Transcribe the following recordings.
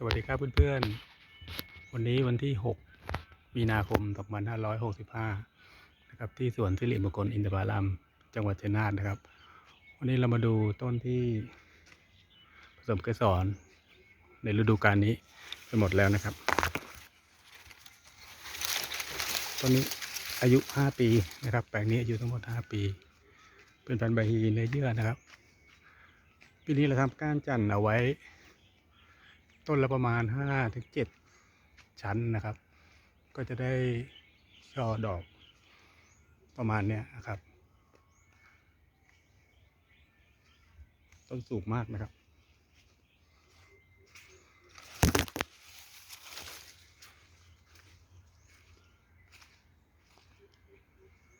สวัสดีครับเพื่อนๆ วันนี้วันที่ 6 มีนาคม 2565 นะครับที่สวนสิริมงคลอินทผลัมจังหวัดชัยนาทนะครับ วันนี้เรามาดูต้นที่ผสมเกสรในฤดูกาลนี้ไปหมดแล้วนะครับ ต้นนี้อายุ 5 ปีนะครับ แปลงนี้อายุทั้งหมด 5 ปี เป็นพันธุ์ใบฮีเนื้อเยื่อนะครับ ปีนี้เราทำก้านจันทร์เอาไว้ ต้นละประมาณห้าถึงเจ็ดชั้นนะครับ ก็จะได้ช่อดอกประมาณเนี้ยนะครับ ต้นสูงมากนะครับ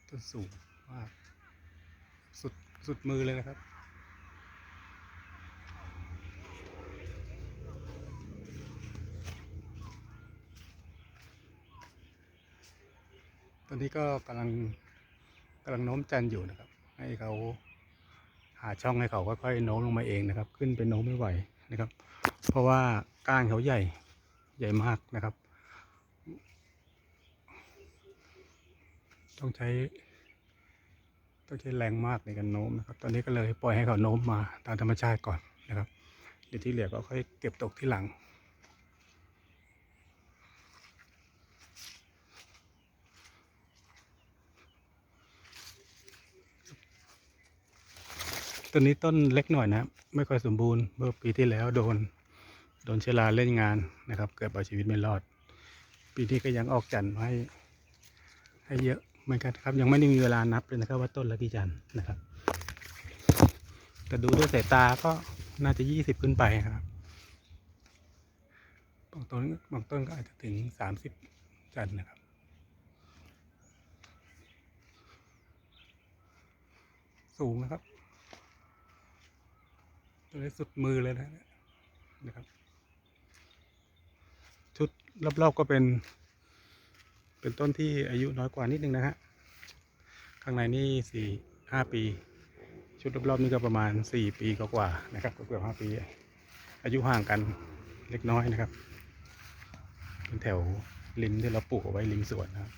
ต้นสูงมาก สุดสุดมือเลยนะครับ ตอนนี้ก็กำลังกำลังโน้มจันอยู่นะครับ ให้เขาหาช่องให้เขาค่อยๆโน้มลงมาเองนะครับ ขึ้นไปโน้มไม่ไหวนะครับ เพราะว่าก้านเขาใหญ่ใหญ่มากนะครับ ต้องใช้ ต้องใช้แรงมากในการโน้มนะครับ ตอนนี้ก็เลยปล่อยให้เขาโน้มมาตามธรรมชาติก่อนนะครับเดี๋ยวที่เหลือก็ค่อยเก็บตกที่หลัง ต้นนี้ต้นเล็กหน่อยนะครับไม่ค่อยสมบูรณ์เมื่อปีที่แล้วโดน โดนเชื้อราเล่นงานนะครับ เกิดเอาชีวิตไม่รอด ปีนี้ก็ยังออกจันทร์ให้ให้เยอะเหมือนกันครับ ยังไม่ได้มีเวลานับเลยนะครับว่าต้นละกี่จันทร์นะครับ แต่ดูด้วยสายตาก็น่าจะยี่สิบขึ้นไปครับบางต้นบางต้นก็อาจจะถึงสามสิบจันทร์นะครับสูงนะครับ ตัวนี้สุดมือเลยนะนะครับ ชุดรอบๆก็เป็น เป็นต้นที่อายุน้อยกว่านิดนึงนะฮะข้างในนี่สี่ห้าปี ชุดรอบๆนี่ก็ประมาณสี่ปีกว่าๆนะครับเกือบห้าปี อายุห่างกันเล็กน้อยนะครับ เป็นแถวริมที่เราปลูกเอาไว้ริมสวนนะครับ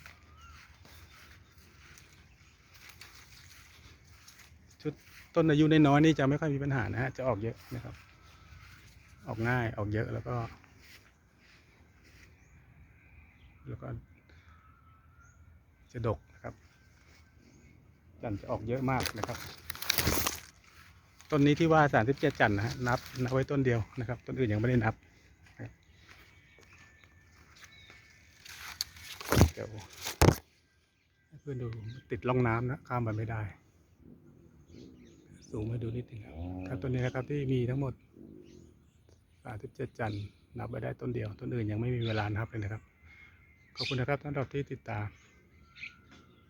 ชุดต้นอายุน้อยๆนี่จะไม่ค่อยมีปัญหานะฮะจะออกเยอะนะครับ ออกง่ายออกเยอะแล้วก็ แล้วก็ จะดกนะครับ จันทร์จะออกเยอะมากนะครับ ต้นนี้ที่ว่าสามสิบเจ็ดจันทร์นะฮะนับนับไว้ต้นเดียวนะครับ ต้นอื่นยังไม่ได้นับเดี๋ยวเพื่อนดูติดร่องน้ำนะข้ามไปไม่ได้ สูงมาดูนิดนึงครับครับต้นนี้นะครับที่มีทั้งหมดสามสิบเจ็ดจันทร์นับไว้ได้ต้นเดียว ต้นอื่นยังไม่มีเวลานับเลยนะครับ ขอบคุณนะครับท่านที่ติดตาม